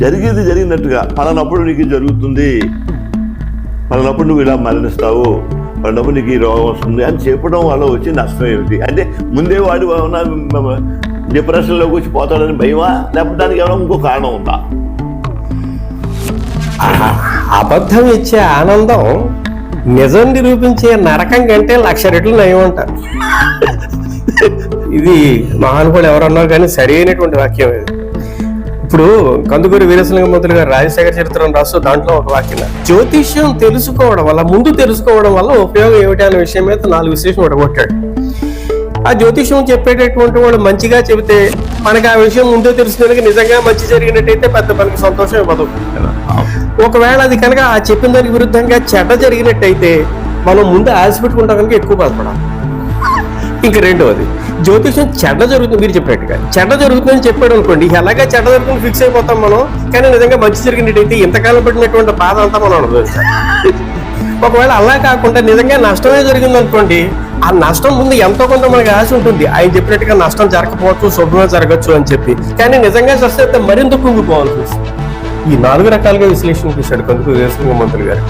జరిగేది జరిగినట్టుగా పలానప్పుడు నీకు జరుగుతుంది. పలానప్పుడు నువ్వు ఇలా మరణిస్తావు. పలానప్పుడు నీకు ఈ రోగం వస్తుంది అని చెప్పడం వల్ల వచ్చే నష్టం ఏమిటి? అంటే ముందే వాడు డిప్రెషన్లోకి వచ్చి పోతాడని భయమా? లేకపోతే దానికి ఏమైనా ఇంకో కారణం ఉందా? అబద్ధం ఇచ్చే ఆనందం నిజం నిరూపించే నరకం కంటే లక్ష రెట్లు నయం అంటారు ఇది మహానుభావులు ఎవరన్నా కానీ సరైనటువంటి వాక్యం ఇది. ఇప్పుడు కందుకూరి వీరసింగమూర్తులు గారు రాజశేఖర చరిత్రను రాస్తూ దాంట్లో ఒక వాక్యం. జ్యోతిష్యం తెలుసుకోవడం వల్ల ముందు తెలుసుకోవడం వల్ల ఉపయోగం ఏమిటి అనే విషయం మీద నాలుగు విశేషం ఒడగొట్టాడు. ఆ జ్యోతిష్యం చెప్పేటటువంటి వాడు మంచిగా చెబితే మనకి ఆ విషయం ముందే తెలుసుకుని నిజంగా మంచి జరిగినట్టయితే పెద్ద మనకి సంతోషం ఇవ్వదు. ఒకవేళ అది కనుక ఆ చెప్పిన దానికి విరుద్ధంగా చెడ్డ జరిగినట్టయితే మనం ముందు ఆశ పెట్టుకుంటాం కనుక ఎక్కువ బాధపడాలి. ఇంక రెండవది జ్యోతిషం చెడ్డ జరుగుతుంది మీరు చెప్పినట్టుగా. చెడ్డ జరుగుతుందని చెప్పాడు అనుకోండి ఎలాగా చెడ్డ జరుగుతుంది ఫిక్స్ అయిపోతాం మనం. కానీ నిజంగా మంచి జరిగినట్టయితే ఇంతకాలం పడినటువంటి బాధ అంతా మనం అనుభవిస్తాం. ఒకవేళ అలా కాకుండా నిజంగా నష్టమే జరిగింది అనుకోండి ఆ నష్టం ముందు ఎంతో కొంత మనకి ఆశ ఉంటుంది. ఆయన చెప్పినట్టుగా నష్టం జరగకపోవచ్చు శుభ్రమే జరగచ్చు అని చెప్పి. కానీ నిజంగా సస్తే మరింత కుంగిపోవాల్సి వస్తుంది. ఈ నాలుగు రకాలుగా విశ్లేషణ చేశాడు కందుకు వీరసింగ మంత్రులు గారు.